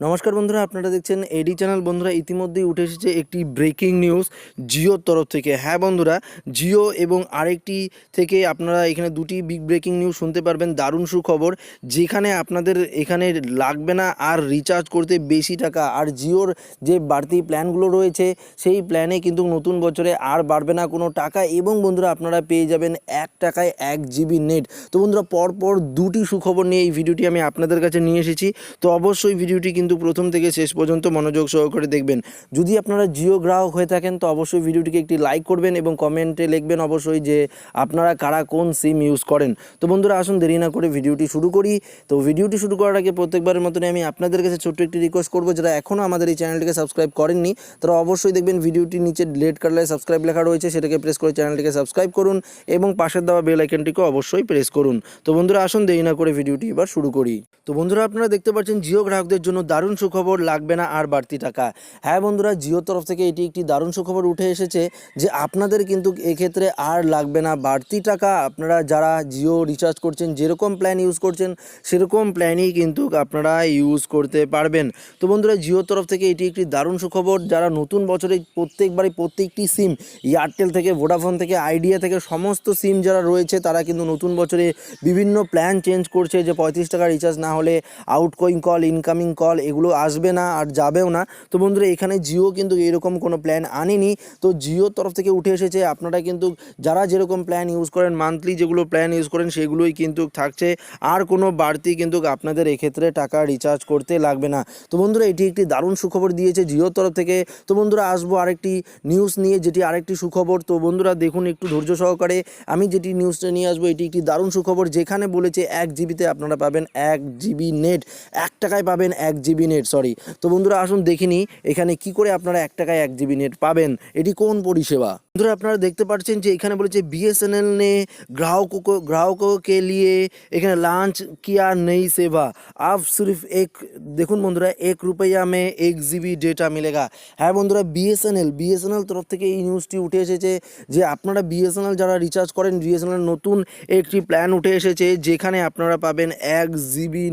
নমস্কার বন্ধুরা, আপনারা দেখছেন এডি চ্যানেল বন্ধুরা, ইতিমধ্যেই উঠে এসেছে একটি ব্রেকিং নিউজ জিওর তরফ থেকে। হ্যাঁ বন্ধুরা, জিও এবং আরেকটি থেকে আপনারা এখানে দুটি বিগ ব্রেকিং নিউজ শুনতে পারবেন। দারুণ সুখবর, যেখানে আপনাদের এখানে লাগবে না আর রিচার্জ করতে বেশি টাকা। আর জিওর যে বাড়তি প্ল্যানগুলো রয়েছে, সেই প্ল্যানে কিন্তু নতুন বছরে আর বাড়বে না কোনো টাকা। এবং বন্ধুরা, আপনারা পেয়ে যাবেন এক টাকায় এক জিবি নেট তো বন্ধুরা, পরপর দুটি সুখবর নিয়ে এই ভিডিওটি আমি আপনাদের কাছে নিয়ে এসেছি। তো অবশ্যই ভিডিওটি কিন্তু প্রথম থেকে শেষ পর্যন্ত মনোযোগ সহকারে দেখবেন। যদি আপনারা জিও গ্রাহক হয়ে থাকেন, তো অবশ্যই ভিডিওটিকে একটি লাইক করবেন এবং কমেন্টে লিখবেন অবশ্যই যে আপনারা কারা কোন সিম ইউজ করেন। তো বন্ধুরা, আসুন দেরি না করে ভিডিওটি শুরু করি। তো ভিডিওটি শুরু করার আগে প্রত্যেকবারের মতনই আমি আপনাদের কাছে ছোট্ট একটি রিকোয়েস্ট করব, যারা এখনও আমাদের এই চ্যানেলটিকে সাবস্ক্রাইব করেননি, তারা অবশ্যই দেখবেন ভিডিওটির নিচে রেড কালারে সাবস্ক্রাইব লেখা রয়েছে, সেটাকে প্রেস করে চ্যানেলটিকে সাবস্ক্রাইব করুন এবং পাশের দেওয়া বেল আইকনটিকে অবশ্যই প্রেস করুন। তো বন্ধুরা, আসুন দেরি না করে ভিডিওটি এবার শুরু করি। তো বন্ধুরা, আপনারা দেখতে পাচ্ছেন জিও গ্রাহকদের জন্য দারুণ সুখবর লাগবে না আর বাড়তি টাকা। হ্যাঁ বন্ধুরা, জিও তরফ থেকে এটি একটি দারুণ সুখবর উঠে এসেছে যে আপনাদের কিন্তু এক্ষেত্রে আর লাগবে না বাড়তি টাকা। আপনারা যারা জিও রিচার্জ করছেন, যেরকম প্ল্যান ইউজ করছেন, সেরকম প্ল্যানই কিন্তু আপনারা ইউজ করতে পারবেন। তো বন্ধুরা, জিও তরফ থেকে এটি একটি দারুণ সুখবর। যারা নতুন বছরে প্রত্যেকবারই প্রত্যেকটি সিম এয়ারটেল থেকে ভোডাফোন থেকে আইডিয়া থেকে সমস্ত সিম যারা রয়েছে, তারা কিন্তু নতুন বছরে বিভিন্ন প্ল্যান চেঞ্জ করছে যে পঁয়ত্রিশ টাকা রিচার্জ না হলে আউটগোয়িং কল ইনকামিং কল এগুলো আসবে না আর যাবেও না। তো বন্ধুরা, এখানে জিও কিন্তু এরকম কোনো প্ল্যান আনেনি। তো জিওর তরফ থেকে উঠে এসেছে আপনারা কিন্তু যারা যেরকম প্ল্যান ইউজ করেন মান্থলি যেগুলো প্ল্যান ইউজ করেন, সেগুলোই কিন্তু থাকছে। আর কোনো বাড়তি কিন্তু আপনাদের এক্ষেত্রে টাকা রিচার্জ করতে লাগবে না। তো বন্ধুরা, এটি একটি দারুণ সুখবর দিয়েছে জিওর তরফ থেকে। তো বন্ধুরা, আসব আরেকটি নিউজ নিয়ে, যেটি আরেকটি সুখবর। তো বন্ধুরা, দেখুন একটু ধৈর্য সহকারে। আমি যেটি নিউজটা নিয়ে আসব, এটি একটি দারুণ সুখবর। যেখানে বলেছে এক জিবিতে আপনারা পাবেন এক জিবি নেট এক টাকায় পাবেন এক জিবি নেট সরি তো বন্ধুরা, আসুন দেখিনি এখানে কি করে আপনারা এক টাকায় এক জিবি নেট পাবেন? এটি কোন পরিষেবা? বন্ধুরা আপনারা দেখতে পাচ্ছেন যে এখানে বলেছে বিএসএনএল ने ग्राहकों को ग्राहकों के लिए এখানে লঞ্চ किया नई सेवा आप सिर्फ एक দেখুন বন্ধুরা এক রুপইয়া মে এক জিবি ডেটা মিলেগা হ্যাঁ বন্ধুরা বিএসএনএল বিএসএনএল তরফ থেকে এই নিউজটি উঠে এসেছে যে আপনারা বিএসএনএল যারা রিচার্জ করেন বিএসএনএল নতুন একটি প্ল্যান উঠে এসেছে যেখানে আপনারা পাবেন এক জিবি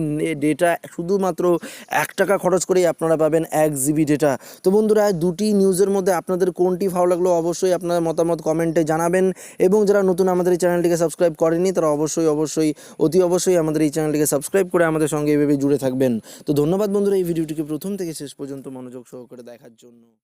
ডেটা শুধুমাত্র এক টাকা খরচ করেই আপনারা পাবেন এক জিবি ডেটা তো বন্ধুরা দুটি নিউজের মধ্যে আপনাদের কোনটি ভালো লাগলো অবশ্যই আপনার মতামত কমেন্টে জানাবেন। এবং যারা নতুন আমাদের এই চ্যানেলটিকে সাবস্ক্রাইব করেনি তারা অবশ্যই অবশ্যই, অতি অবশ্যই আমাদের এই চ্যানেলটিকে সাবস্ক্রাইব করে আমাদের সঙ্গে এভাবে জুড়ে থাকবেন। তো ধন্যবাদ বন্ধুরা, এই ভিডিওটিকে প্রথম থেকে শেষ পর্যন্ত মনোযোগ সহকারে দেখার জন্য।